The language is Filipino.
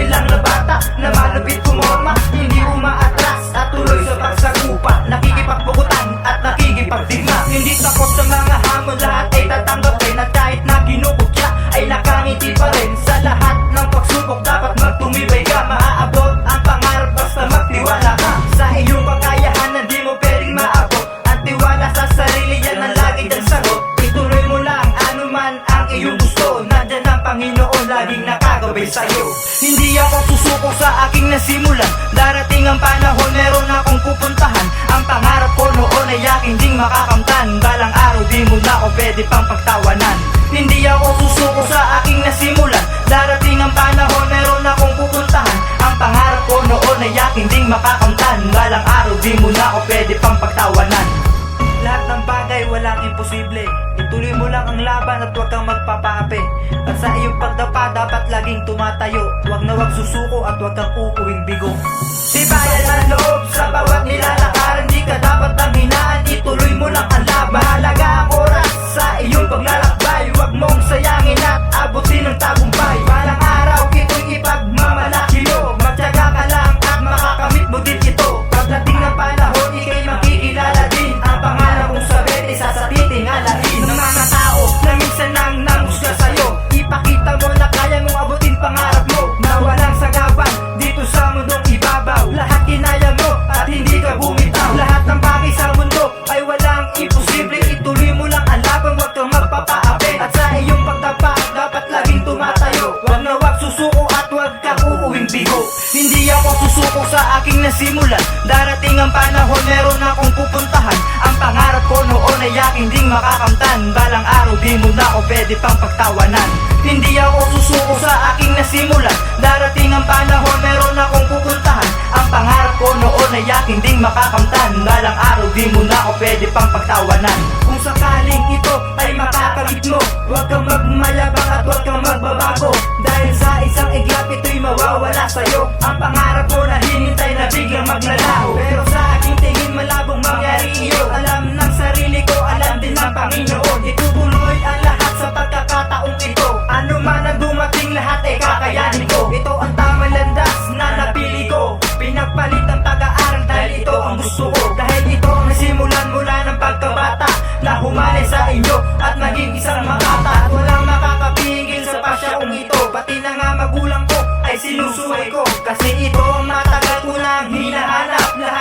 bilang na bata na malupit pumorma Hindi umaatras. At tuloy sa pagsagupa Nakikipagbukutan at nakikipagdigma. Hindi takot sa mga hamon lahat ay tatanggapin At kahit na kinukot ay nakangiti pa rin. Sa lahat ng pagsubok dapat magtumibay ka. Maaabot ang pangarap basta magtiwala ka. Sa iyong kakayahan na di mo pwedeng maabot. At tiwala sa sarili yan ang lagi dyan sagot. Ituloy mo lang anuman ang iyong gusto. Nandyan ang Panginoon laging nakakita nakagabay sa'yo. Hindi ako susuko sa aking nasimulan. Darating ang panahon Meron akong pupuntahan. Ang pangarap ko noon ay aking ding makakamtan. Balang araw di mo na ako pwede pang pagtawanan. Hindi ako susuko sa aking nasimulan. Darating ang panahon Meron akong pupuntahan. Ang pangarap ko noon ay aking ding makakamtan. Balang araw di mo na ako pwede pang pagtawanan. Lahat ng bagay walang imposible Ituloy mo lang ang laban at huwag kang magpapaapi At sa iyong pagdapa dapat laging tumatayo. Huwag na huwag susuko at huwag kang uuwing bigo. Sibayan ang loob sa bawat nilalakaran susuko at huwag kang uuwing bigo. Hindi ako susuko sa aking nasimulan. Darating ang panahon, meron akong pupuntahan. Ang pangarap ko noon ay aking ding makakamtan. Balang araw di mo na ako pwede pang pagtawanan. Hindi ako susuko sa aking nasimulan. Darating ang panahon, meron akong pupuntahan. Ang pangarap ko noon ay aking ding makakamtan. Balang araw di mo na ako pwede pang pagtawanan. Kung sakaling ito ay makakamit mo Huwag kang magmayabang at huwag kang magbabago Panginoon Itutuloy ang lahat sa pagkakataong ito. Ano man ang dumating lahat ay kakayanin ko. Ito ang tamang landas na napili ko. Pinagpalit ang pag-aaral dahil ito ang gusto ko. Dahil ito ang nasimulan mula ng pagkabata Na humali sa inyo at maging isang makata At walang makakapigil sa pasyaong ito. Pati na nga magulang ko ay sinusuway ko. Kasi ito ang mata